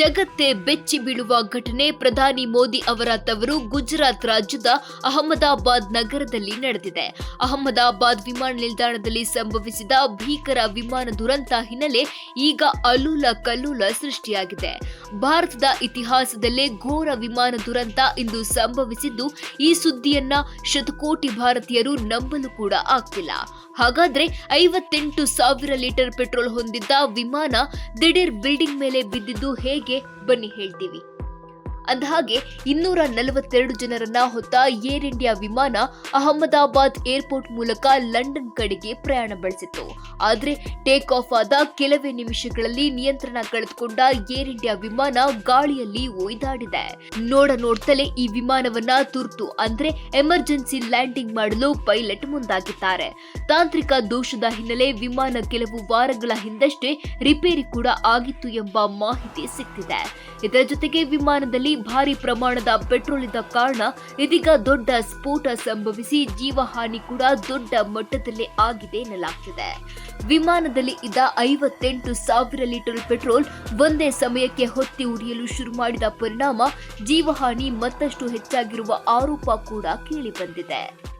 ಜಗತ್ತೇ ಬೆಚ್ಚಿ ಬೀಳುವ ಘಟನೆ. ಪ್ರಧಾನಿ ಮೋದಿ ಅವರ ತವರು ಗುಜರಾತ್ ರಾಜ್ಯದ ಅಹಮದಾಬಾದ್ ನಗರದಲ್ಲಿ ನಡೆದಿದೆ. ಅಹಮದಾಬಾದ್ ವಿಮಾನ ನಿಲ್ದಾಣದಲ್ಲಿ ಸಂಭವಿಸಿದ ಭೀಕರ ವಿಮಾನ ದುರಂತ ಹಿನ್ನೆಲೆ ಈಗ ಅಲ್ಲೂಲ ಕಲ್ಲೂಲ ಸೃಷ್ಟಿಯಾಗಿದೆ. ಭಾರತದ ಇತಿಹಾಸದಲ್ಲೇ ಘೋರ ವಿಮಾನ ದುರಂತ ಇಂದು ಸಂಭವಿಸಿದ್ದು, ಈ ಸುದ್ದಿಯನ್ನ ಶತಕೋಟಿ ಭಾರತೀಯರು ನಂಬಲು ಕೂಡ ಆಗ್ತಿಲ್ಲ. ಹಾಗಾದ್ರೆ ಐವತ್ತೆಂಟು ಸಾವಿರ ಲೀಟರ್ ಪೆಟ್ರೋಲ್ ಹೊಂದಿದ್ದ ವಿಮಾನ ದಿಢೀರ್ ಬಿಲ್ಡಿಂಗ್ ಮೇಲೆ ಬಿದ್ದಿದ್ದು ಹೇಗೆ? ಬನ್ನಿ ಹೇಳ್ತೀವಿ. ಅಂದಹಾಗೆ ಇನ್ನೂರ ನಲವತ್ತೆರಡು ಜನರನ್ನ ಹೊತ್ತ ಏರ್ ಇಂಡಿಯಾ ವಿಮಾನ ಅಹಮದಾಬಾದ್ ಏರ್ಪೋರ್ಟ್ ಮೂಲಕ ಲಂಡನ್ ಕಡೆಗೆ ಪ್ರಯಾಣ ಬೆಳೆಸಿತ್ತು. ಆದರೆ ಟೇಕ್ ಆಫ್ ಆದ ಕೆಲವೇ ನಿಮಿಷಗಳಲ್ಲಿ ನಿಯಂತ್ರಣ ಕಳೆದುಕೊಂಡ ಏರ್ ಇಂಡಿಯಾ ವಿಮಾನ ಗಾಳಿಯಲ್ಲಿ ಒಯ್ದಾಡಿದೆ. ನೋಡ ನೋಡ್ತಲೇ ಈ ವಿಮಾನವನ್ನ ತುರ್ತು ಅಂದ್ರೆ ಎಮರ್ಜೆನ್ಸಿ ಲ್ಯಾಂಡಿಂಗ್ ಮಾಡಲು ಪೈಲಟ್ ಮುಂದಾಗಿದ್ದಾರೆ. ತಾಂತ್ರಿಕ ದೋಷದ ಹಿನ್ನೆಲೆ ವಿಮಾನ ಕೆಲವು ವಾರಗಳ ಹಿಂದಷ್ಟೇ ರಿಪೇರಿ ಕೂಡ ಆಗಿತ್ತು ಎಂಬ ಮಾಹಿತಿ ಸಿಕ್ಕಿದೆ ಇದರ ಜೊತೆಗೆ ವಿಮಾನದಲ್ಲಿ ಭಾರಿ ಪ್ರಮಾಣದ ಪೆಟ್ರೋಲ್ ಇದ್ದ ಕಾರಣ ಇದೀಗ ದೊಡ್ಡ ಸ್ಫೋಟ ಸಂಭವಿಸಿ ಜೀವಹಾನಿ ಕೂಡ ದೊಡ್ಡ ಮಟ್ಟದಲ್ಲೇ ಆಗಿದೆ ಎನ್ನಲಾಗ್ತಿದೆ. ವಿಮಾನದಲ್ಲಿ ಇದ್ದ ಐವತ್ತೆಂಟು ಸಾವಿರ ಲೀಟರ್ ಪೆಟ್ರೋಲ್ ಒಂದೇ ಸಮಯಕ್ಕೆ ಹೊತ್ತಿ ಉರಿಯಲು ಶುರು ಮಾಡಿದ ಪರಿಣಾಮ ಜೀವಹಾನಿ ಮತ್ತಷ್ಟು ಹೆಚ್ಚಾಗಿರುವ ಆರೋಪ ಕೂಡ ಕೇಳಿಬಂದಿದೆ